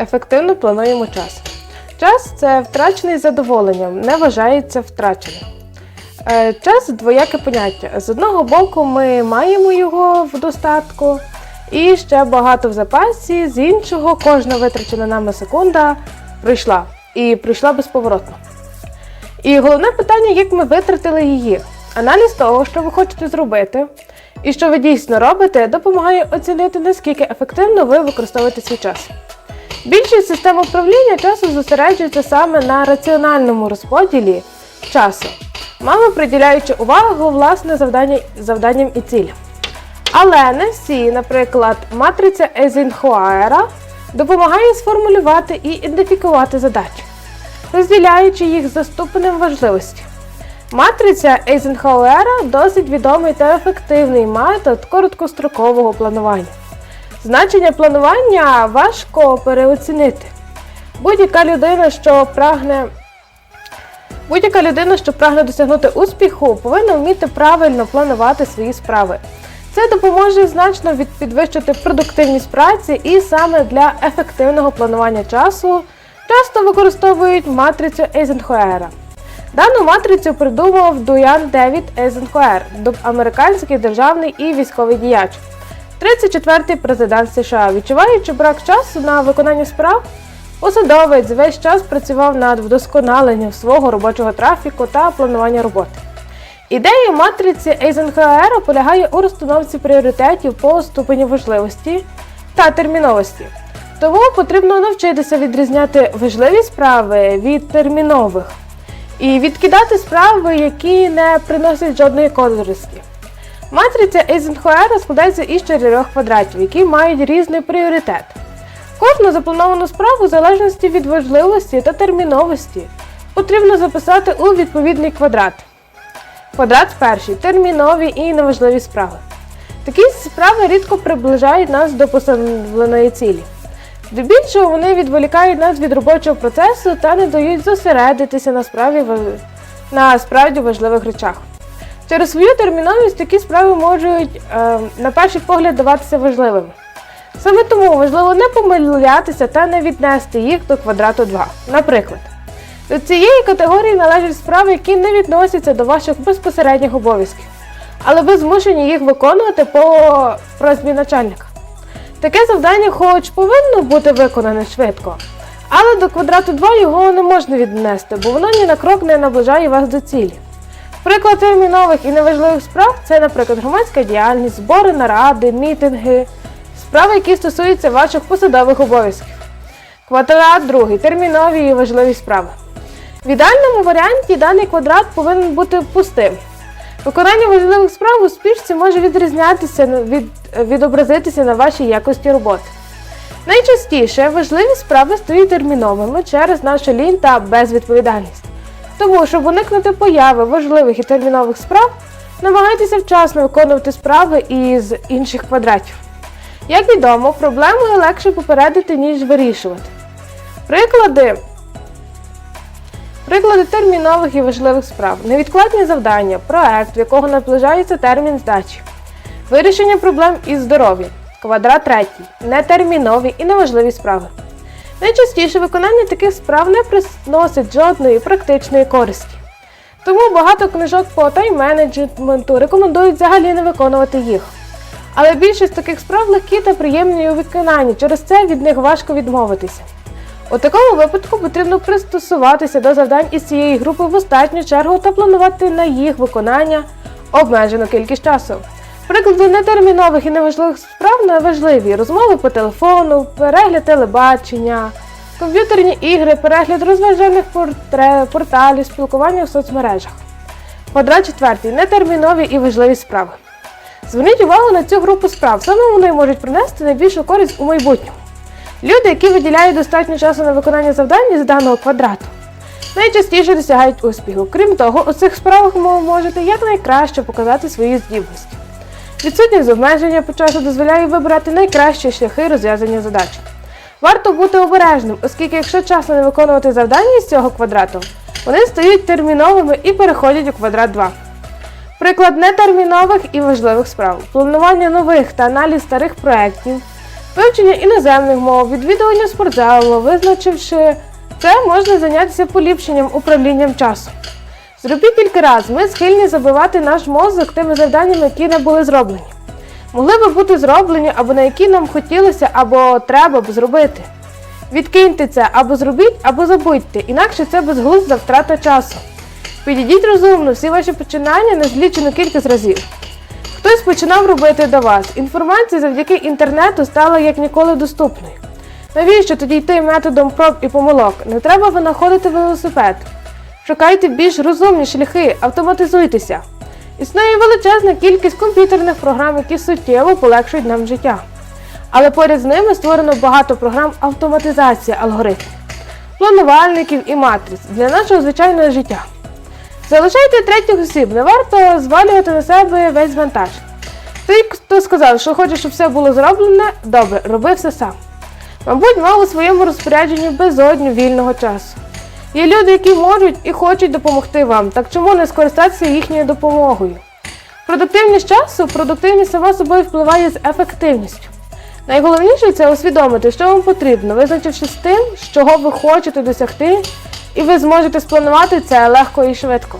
Ефективно плануємо час. Час це втрачений задоволенням, не вважається втраченим. Е, Час двояке поняття. З одного боку, ми маємо його в достатку і ще багато в запасі, з іншого, кожна витрачена нами секунда пройшла і пройшла безповоротно. І головне питання, як ми витратили її. Аналіз того, що ви хочете зробити, і що ви дійсно робите, допомагає оцінити, наскільки ефективно ви використовуєте свій час. Більшість систем управління часу зосереджується саме на раціональному розподілі часу, мало приділяючи увагу власне завдання, завданням і цілям. Але не всі, наприклад, матриця Ейзенхоуера допомагає сформулювати і ідентифікувати задачі, розділяючи їх за ступенем важливості. Матриця Ейзенхауера досить відомий та ефективний метод короткострокового планування. Значення планування важко переоцінити. Будь-яка людина, що прагне Будь-яка людина, що прагне досягнути успіху, повинна вміти правильно планувати свої справи. Це допоможе значно підвищити продуктивність праці і саме для ефективного планування часу часто використовують матрицю Ейзенхоера. Дану матрицю придумав Дуян Девід Ейзенхоер, американський державний і військовий діяч. 34-й президент США, відчуваючи брак часу на виконання справ, посадовець весь час працював над вдосконаленням свого робочого трафіку та планування роботи. Ідея матриці Ейзенхоера полягає у розстановці пріоритетів по ступені важливості та терміновості. Тому потрібно навчитися відрізняти важливі справи від термінових і відкидати справи, які не приносять жодної користі. Матриця Ейзенхоера складається із чотирьох квадратів, які мають різний пріоритет. Кожну заплановану справу в залежності від важливості та терміновості потрібно записати у відповідний квадрат. Квадрат перший термінові і неважливі справи. Такі справи рідко приближають нас до поставленої цілі. Здебільшого вони відволікають нас від робочого процесу та не дають зосередитися на справі на справді важливих речах. Через свою терміновість такі справи можуть е, на перший погляд даватися важливими. Саме тому важливо не помилятися та не віднести їх до квадрату 2. Наприклад, до цієї категорії належать справи, які не відносяться до ваших безпосередніх обов'язків, але ви змушені їх виконувати по просьбі начальника. Таке завдання хоч повинно бути виконане швидко, але до квадрату 2 його не можна віднести, бо воно ні на крок не наближає вас до цілі. Приклад термінових і неважливих справ це, наприклад, громадська діяльність, збори наради, мітинги, справи, які стосуються ваших посадових обов'язків. Квадрат другий термінові і важливі справи. В ідеальному варіанті даний квадрат повинен бути пустим. Виконання важливих справ у спішці може відрізнятися від, відобразитися на вашій якості роботи. Найчастіше важливі справи стають терміновими через нашу лінь та безвідповідальність. Тому, щоб уникнути появи важливих і термінових справ, намагайтеся вчасно виконувати справи із інших квадратів. Як відомо, проблему легше попередити, ніж вирішувати. Приклади Приклади термінових і важливих справ, невідкладні завдання, проект, в якого наближається термін здачі, вирішення проблем із здоров'ям, квадрат третій, нетермінові і неважливі справи. Найчастіше виконання таких справ не приносить жодної практичної користі. Тому багато книжок по тайм-менеджменту рекомендують взагалі не виконувати їх. Але більшість таких справ легкі та приємні у виконанні, через це від них важко відмовитися. У такому випадку потрібно пристосуватися до завдань із цієї групи в останню чергу та планувати на їх виконання обмежену кількість часу. Приклади нетермінових і неважливих справ неважливі розмови по телефону, перегляд телебачення, комп'ютерні ігри, перегляд розважальних порталів, спілкування в соцмережах. Квадрат четвертий нетермінові і важливі справи. Зверніть увагу на цю групу справ, саме вони можуть принести найбільшу користь у майбутньому. Люди, які виділяють достатньо часу на виконання завдань з даного квадрату, найчастіше досягають успіху. Крім того, у цих справах ви можете якнайкраще показати свої здібності. Відсутність обмеження по часу дозволяє вибирати найкращі шляхи розв'язання задач. Варто бути обережним, оскільки якщо часно не виконувати завдання з цього квадрату, вони стають терміновими і переходять у квадрат 2. Приклад нетермінових і важливих справ. Планування нових та аналіз старих проєктів, вивчення іноземних мов, відвідування спортзалу, визначивши це, можна зайнятися поліпшенням управлінням часу. Зробіть кілька разів, ми схильні забивати наш мозок тими завданнями, які не були зроблені. Могли би бути зроблені або на які нам хотілося, або треба б зробити. Відкиньте це або зробіть, або забудьте, інакше це безглузда втрата часу. Підійдіть розумно всі ваші починання незлічену кількість разів. Хтось починав робити до вас. Інформація завдяки інтернету стала як ніколи доступною. Навіщо тоді йти методом проб і помилок? Не треба винаходити велосипед. Шукайте більш розумні шляхи, автоматизуйтеся. Існує величезна кількість комп'ютерних програм, які суттєво полегшують нам життя. Але поряд з ними створено багато програм автоматизації алгоритмів, планувальників і матриць для нашого звичайного життя. Залишайте третіх осіб, не варто звалювати на себе весь вантаж. Той, хто сказав, що хоче, щоб все було зроблене, добре, роби все сам. Мабуть, мав у своєму розпорядженні безодню вільного часу. Є люди, які можуть і хочуть допомогти вам, так чому не скористатися їхньою допомогою? Продуктивність часу, продуктивність сама собою впливає з ефективністю. Найголовніше це усвідомити, що вам потрібно, визначивши з тим, чого ви хочете досягти, і ви зможете спланувати це легко і швидко.